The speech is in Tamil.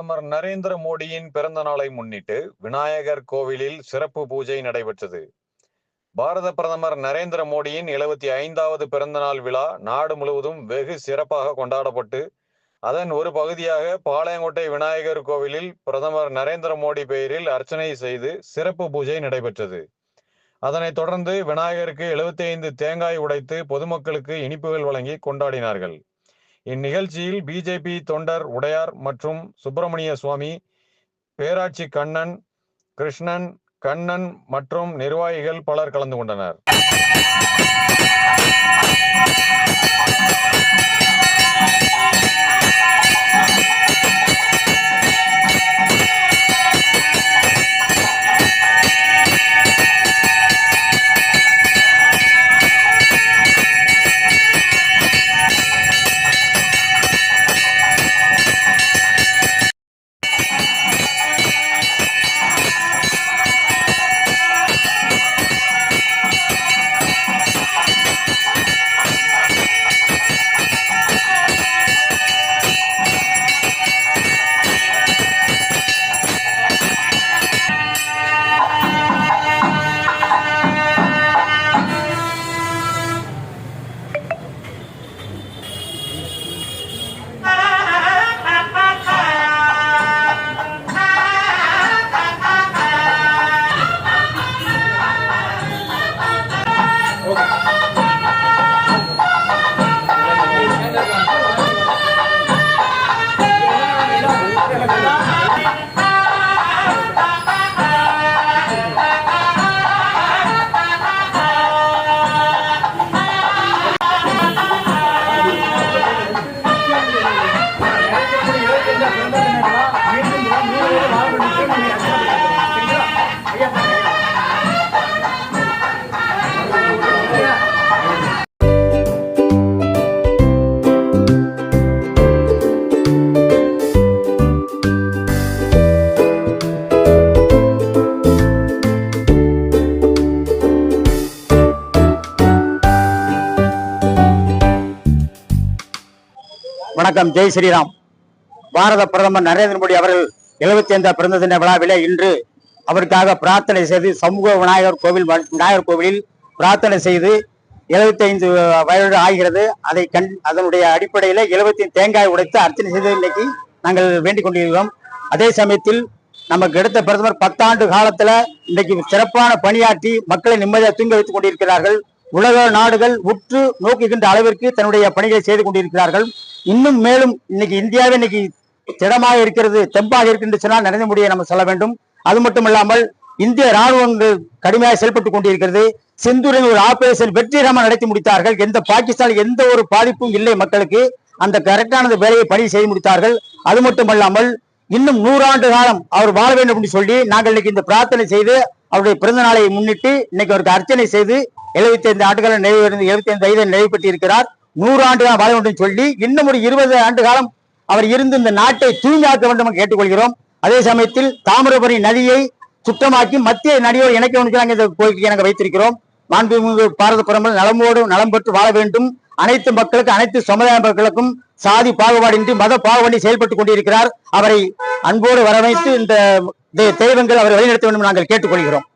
பிரதமர் நரேந்திர மோடியின் பிறந்த நாளை முன்னிட்டு விநாயகர் கோவிலில் சிறப்பு பூஜை நடைபெற்றது. பாரத பிரதமர் நரேந்திர மோடியின் எழுபத்தி ஐந்தாவது பிறந்த நாள் விழா நாடு முழுவதும் வெகு சிறப்பாக கொண்டாடப்பட்டு அதன் ஒரு பகுதியாக பாளையங்கோட்டை விநாயகர் கோவிலில் பிரதமர் நரேந்திர மோடி பெயரில் அர்ச்சனை செய்து சிறப்பு பூஜை நடைபெற்றது. அதனைத் தொடர்ந்து விநாயகருக்கு 75 தேங்காய் உடைத்து பொதுமக்களுக்கு இனிப்புகள் வழங்கி கொண்டாடினார்கள். இந்நிகழ்ச்சியில் பிஜேபி தொண்டர் உடையார் மற்றும் சுப்பிரமணிய சுவாமி பேராட்சி கண்ணன் கிருஷ்ணன் கண்ணன் மற்றும் நிர்வாகிகள் பலர் கலந்து கொண்டனர். Oh, வணக்கம் ஜெய் ஸ்ரீராம். பாரத பிரதமர் நரேந்திர மோடி அவர்கள் எழுபத்தி ஐந்தாம் பிறந்த தின விழாவிலே இன்று அவருக்காக பிரார்த்தனை செய்து சமூக விநாயகர் கோவில் விநாயகர் கோவிலில் பிரார்த்தனை செய்து எழுபத்தி ஐந்து வயது ஆகிறது. அதை கண் அதனுடைய அடிப்படையில் எழுபத்தி தேங்காய் உடைத்து அர்ச்சனை செய்து இன்னைக்கு நாங்கள் வேண்டிக் கொண்டிருக்கிறோம். அதே சமயத்தில் நமக்கு எடுத்த பிரதமர் பத்தாண்டு காலத்துல இன்னைக்கு சிறப்பான பணியாற்றி மக்களை நிம்மதியாக தூங்க வைத்துக் கொண்டிருக்கிறார்கள். உலக நாடுகள் உற்று நோக்குகின்ற அளவிற்கு தன்னுடைய பணிகளை செய்து கொண்டிருக்கிறார்கள். இன்னும் மேலும் இன்னைக்கு இந்தியாவே இன்னைக்கு திடமாக இருக்கிறது தெம்பாக இருக்கின்ற சொன்னால் நரேந்திர மோடியை நம்ம சொல்ல வேண்டும். அது மட்டும் இல்லாமல் இந்திய ராணுவங்கள் கடுமையாக செயல்பட்டுக் கொண்டிருக்கிறது. சிந்தூரின் ஒரு ஆபரேஷன் வெற்றிகரமாக நடத்தி முடித்தார்கள். எந்த பாகிஸ்தான் எந்த ஒரு பாதிப்பும் இல்லை மக்களுக்கு. அந்த கரெக்டான வேலையை பணி செய்து முடித்தார்கள். அது மட்டுமல்லாமல் இன்னும் நூறாண்டு காலம் அவர் வாழ வேண்டும் என்று சொல்லி நாங்கள் இன்னைக்கு இந்த பிரார்த்தனை செய்து அவருடைய பிறந்த நாளை முன்னிட்டு இன்னைக்கு அவருக்கு அர்ச்சனை செய்து எழுபத்தி ஐந்து ஆண்டுகள் நிறைவு எழுபத்தி ஐந்து வயதில் நிறைவு பெற்றிருக்கிறார். நூறு ஆண்டு காலம் வாழ வேண்டும் சொல்லி இன்னும் ஒரு இருபது ஆண்டு காலம் அவர் இருந்து இந்த நாட்டை தூய்மையாக்க வேண்டும் என்று கேட்டுக்கொள்கிறோம். அதே சமயத்தில் தாமிரபரணி நதியை சுத்தமாக்கி மத்திய நதியோடு இணைக்க வேண்டும் இந்த கோரிக்கையை நாங்கள் வைத்திருக்கிறோம். மாண்புமிகு பாரத பிரதமர் நலமோடு நலம் பெற்று வாழ வேண்டும். அனைத்து மக்களுக்கும் அனைத்து சமுதாய மக்களுக்கும் சாதி பாகுபாடின்றி மத பாகுபாடி செயல்பட்டுக் கொண்டிருக்கிறார். அவரை அன்போடு வரவைத்து இந்த தெய்வங்கள் அவரை வழிநடத்த வேண்டும் நாங்கள் கேட்டுக்கொள்கிறோம்.